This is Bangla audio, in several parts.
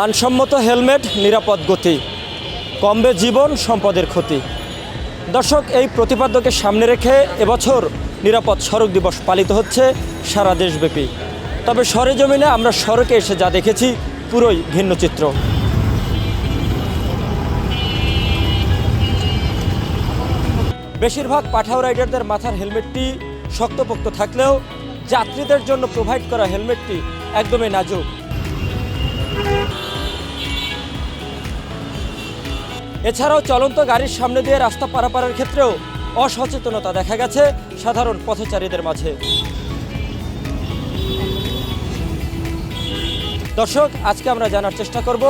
মানসম্মত হেলমেট, নিরাপদ গতি। কমবে জীবন, সম্পদের ক্ষতি। দর্শক, এই প্রতিপাদ্যকে সামনে রেখে এবছর নিরাপদ সড়ক দিবস পালিত হচ্ছে সারা দেশব্যাপী। তবে সরেজমিনে আমরা সড়কে এসে যা দেখেছি, পুরোই ভিন্ন চিত্র। বেশিরভাগ পাঠাও রাইডারদের মাথার হেলমেটটি শক্তপোক্ত থাকলেও যাত্রীদের জন্য প্রোভাইড করা হেলমেটটি একদমই নাজুক। এছাড়াও চলন্ত গাড়ির সামনে দিয়ে রাস্তা পারাপারের ক্ষেত্রেও অসচেতনতা দেখা গেছে সাধারণ পথচারীদের মাঝে। দর্শক, আজকে আমরা জানার চেষ্টা করব,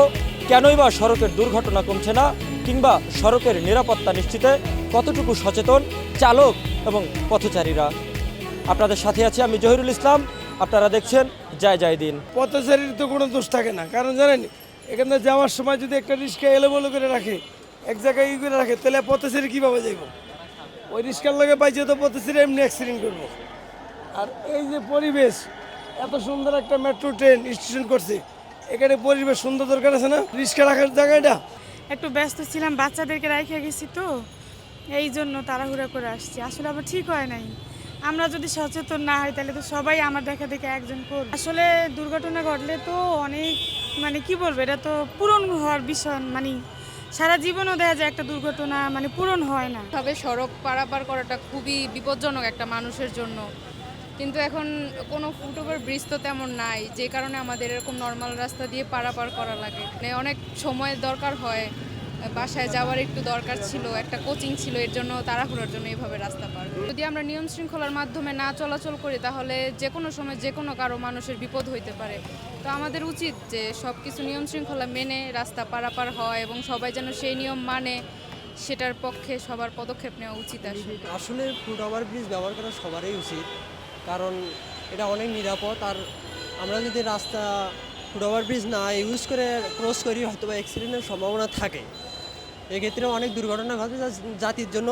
কেনই বা সড়কের দুর্ঘটনা কমছে না কিংবা সড়কের নিরাপত্তা নিশ্চিতে কতটুকু সচেতন চালক এবং পথচারীরা। আপনাদের সাথে আছি আমি জহিরুল ইসলাম, আপনারা দেখছেন জয় জয় দিন। পথচারীর তো কোনো দোষ থাকে না, কারণ জানেন, এখানে যাওয়ার সময় যদি একটা রিক্সা এলোমেলো করে রাখে এক জায়গায় ই করে রাখে, তাহলে পথচারী কীভাবে যাইব? ওই রিক্সার লগে পাইছে তো পথচারী এমনি অ্যাক্সিডেন্ট করব। আর এই যে পরিবেশ, এত সুন্দর একটা মেট্রো ট্রেন স্টেশন করছে, এখানে পরিবেশ সুন্দর দরকার আছে না? রিক্সা রাখার জায়গাটা? একটু ব্যস্ত ছিলাম, বাচ্চাদেরকে রেখে গেছি তো, এই জন্য তাড়াহুড়া করে আসছি। আসলে আবার ঠিক হয় নাই। আমরা যদি সচেতন না হই, তাহলে তো সবাই আমার দেখা দেখে একজন করবে। আসলে দুর্ঘটনা ঘটলে তো অনেক মানে কি বলব, এটা তো পূরণ হওয়ার বিষয় মানে সারা জীবনও দেখা যায় একটা দুর্ঘটনা মানে পূরণ হয় না। তবে সড়ক পারাপার করাটা খুবই বিপজ্জনক একটা মানুষের জন্য। কিন্তু এখন কোনো ফুটওভার ব্রিজ তো তেমন নাই, যে কারণে আমাদের এরকম নর্মাল রাস্তা দিয়ে পারাপার করা লাগে। মানে অনেক সময়ের দরকার হয়। বাসায় যাওয়ার একটু দরকার ছিল, একটা কোচিং ছিল, এর জন্য তাড়াহুড়োর জন্য এইভাবে রাস্তা পার যদি আমরা নিয়ম শৃঙ্খলার মাধ্যমে না চলাচল করি, তাহলে যে কোনো সময় যে কোনো কারও মানুষের বিপদ হইতে পারে। তো আমাদের উচিত যে সব কিছু নিয়ম শৃঙ্খলা মেনে রাস্তা পারাপার হয় এবং সবাই যেন সেই নিয়ম মানে সেটার পক্ষে সবার পদক্ষেপ নেওয়া উচিত আসলে। আসলে ফুট ওভার ব্রিজ ব্যবহার করা সবারই উচিত, কারণ এটা অনেক নিরাপদ। আর আমরা যদি রাস্তা ফুট ওভার ব্রিজ না ইউজ করে ক্রস করি হয়তো বা অ্যাক্সিডেন্টের সম্ভাবনা থাকে। এক্ষেত্রে অনেক দুর্ঘটনা ঘটে যা জাতির জন্য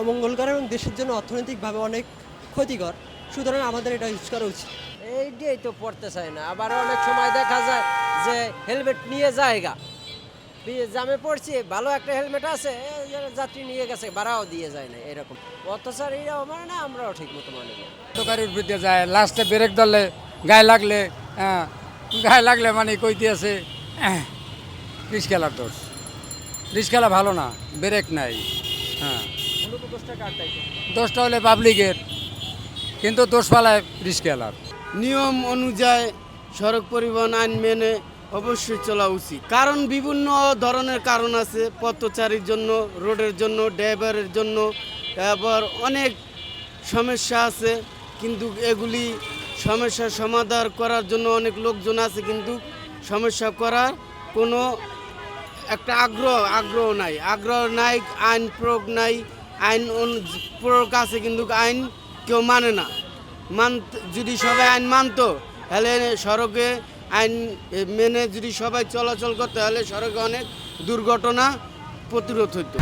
অমঙ্গলকর এবং দেশের জন্য অর্থনৈতিকভাবে অনেক ক্ষতিকর। সুতরাং আমাদের এটা ইউজ করা উচিত। এইটাই তো পড়তে চায় না। আবার অনেক সময় দেখা যায় যে হেলমেট নিয়ে যায়গা। জামে পড়ছি ভালো একটা হেলমেট আছে যাত্রী নিয়ে গেছে ভাড়াও দিয়ে যায় না এরকম। পথচারীরাও মানে না আমরাও ঠিক মতো মানে না। গাড়ির বিরুদ্ধে যায় লাস্টে ব্রেক ধরলে গায়ে লাগলে হ্যাঁ, গায়ে লাগলে মানে কইতে আছে রিস্কেলার দোষ। রিস্কেলা ভালো না ব্রেক নাই হ্যাঁ। দোষটা হলে পাবলিকের কিন্তু দোষ পালায় রিস্কেলার নিয়ম অনুযায়ী সড়ক পরিবহন, আইন মেনে অবশ্যই চলা উচিত। কারণ বিভিন্ন ধরনের কারণ আছে, পথচারীর জন্য, রোডের জন্য, ড্রাইভারের জন্য তারপর অনেক সমস্যা আছে, কিন্তু এগুলি সমস্যার সমাধান করার জন্য অনেক লোকজন আছে, কিন্তু সমস্যা করার কোনো একটা আগ্রহ আগ্রহ নাই। আগ্রহ নাই, আইন প্রয়োগ নাই, আইন প্রয়োগ আছে কিন্তু আইন কেউ মানে না। মান, যদি সবাই আইন মানতো, তাহলে সড়কে আইন মেনে যদি সবাই চলাচল করতো, তাহলে সড়কে অনেক দুর্ঘটনা প্রতিরোধ হতো